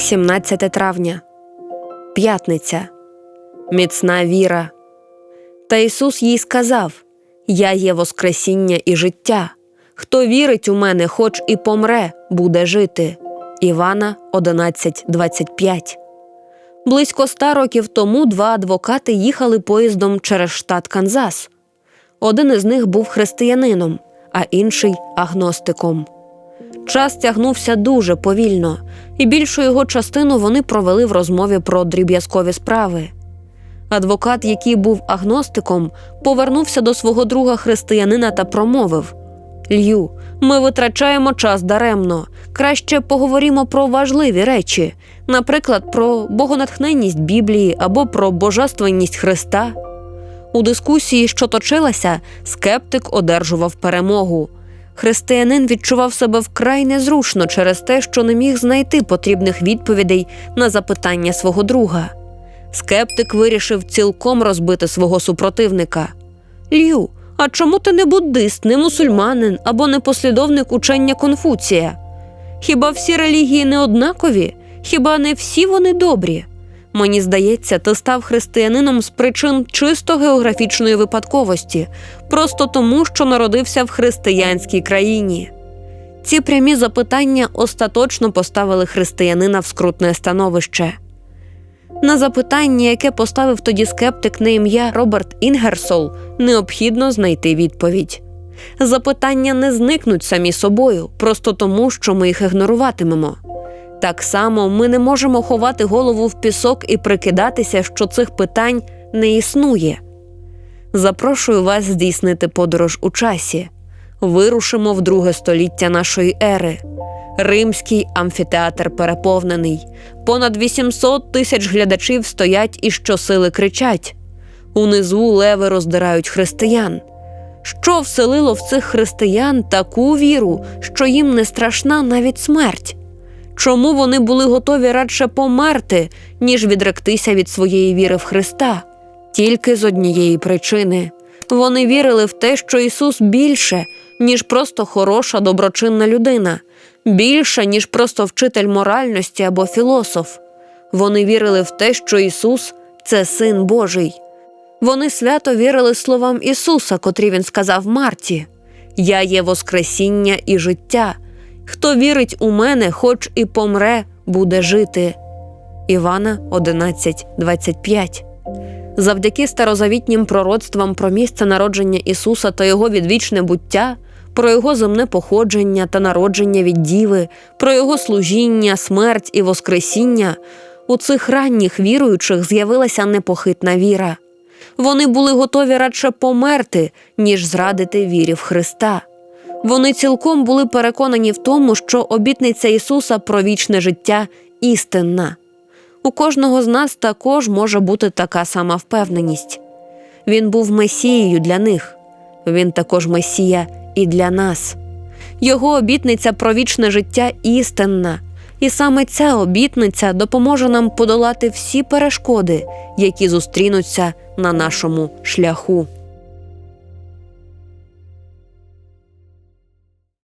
17 травня, п'ятниця, міцна віра. Та Ісус їй сказав: Я є Воскресіння і життя. Хто вірить у мене, хоч і помре, буде жити. Івана 11.25 Близько ста років тому два адвокати їхали поїздом через штат Канзас. Один із них був християнином, а інший агностиком. Час тягнувся дуже повільно, і більшу його частину вони провели в розмові про дріб'язкові справи. Адвокат, який був агностиком, повернувся до свого друга християнина та промовив: Лью, ми витрачаємо час даремно. Краще поговоримо про важливі речі, наприклад, про богонатхненність Біблії або про божественність Христа. У дискусії, що точилася, скептик одержував перемогу. Християнин відчував себе вкрай незручно через те, що не міг знайти потрібних відповідей на запитання свого друга. Скептик вирішив цілком розбити свого супротивника. Лью, а чому ти не буддист, не мусульманин або не послідовник учення Конфуція? Хіба всі релігії не однакові? Хіба не всі вони добрі? Мені здається, ти став християнином з причин чисто географічної випадковості, просто тому, що народився в християнській країні. Ці прямі запитання остаточно поставили християнина в скрутне становище. На запитання, яке поставив тоді скептик на ім'я Роберт Інгерсол, необхідно знайти відповідь. Запитання не зникнуть самі собою, просто тому, що ми їх ігноруватимемо. Так само ми не можемо ховати голову в пісок і прикидатися, що цих питань не існує. Запрошую вас здійснити подорож у часі. Вирушимо в друге століття нашої ери. Римський амфітеатр переповнений. Понад 800 тисяч глядачів стоять і щосили кричать. Унизу леви роздирають християн. Що вселило в цих християн таку віру, що їм не страшна навіть смерть? Чому вони були готові радше померти, ніж відректися від своєї віри в Христа? Тільки з однієї причини вони вірили в те, що Ісус більше, ніж просто хороша доброчинна людина, більше, ніж просто вчитель моральності або філософ. Вони вірили в те, що Ісус це Син Божий. Вони свято вірили словам Ісуса, котрі Він сказав Марті: Я є Воскресіння і життя. Хто вірить у мене, хоч і помре, буде жити. Івана 11.25 Завдяки старозавітнім пророцтвам про місце народження Ісуса та Його відвічне буття, про Його земне походження та народження від Діви, про Його служіння, смерть і Воскресіння, у цих ранніх віруючих з'явилася непохитна віра. Вони були готові радше померти, ніж зрадити вірі в Христа. Вони цілком були переконані в тому, що обітниця Ісуса про вічне життя істинна. У кожного з нас також може бути така сама впевненість. Він був месією для них, він також месія і для нас. Його обітниця про вічне життя істинна, і саме ця обітниця допоможе нам подолати всі перешкоди, які зустрінуться на нашому шляху.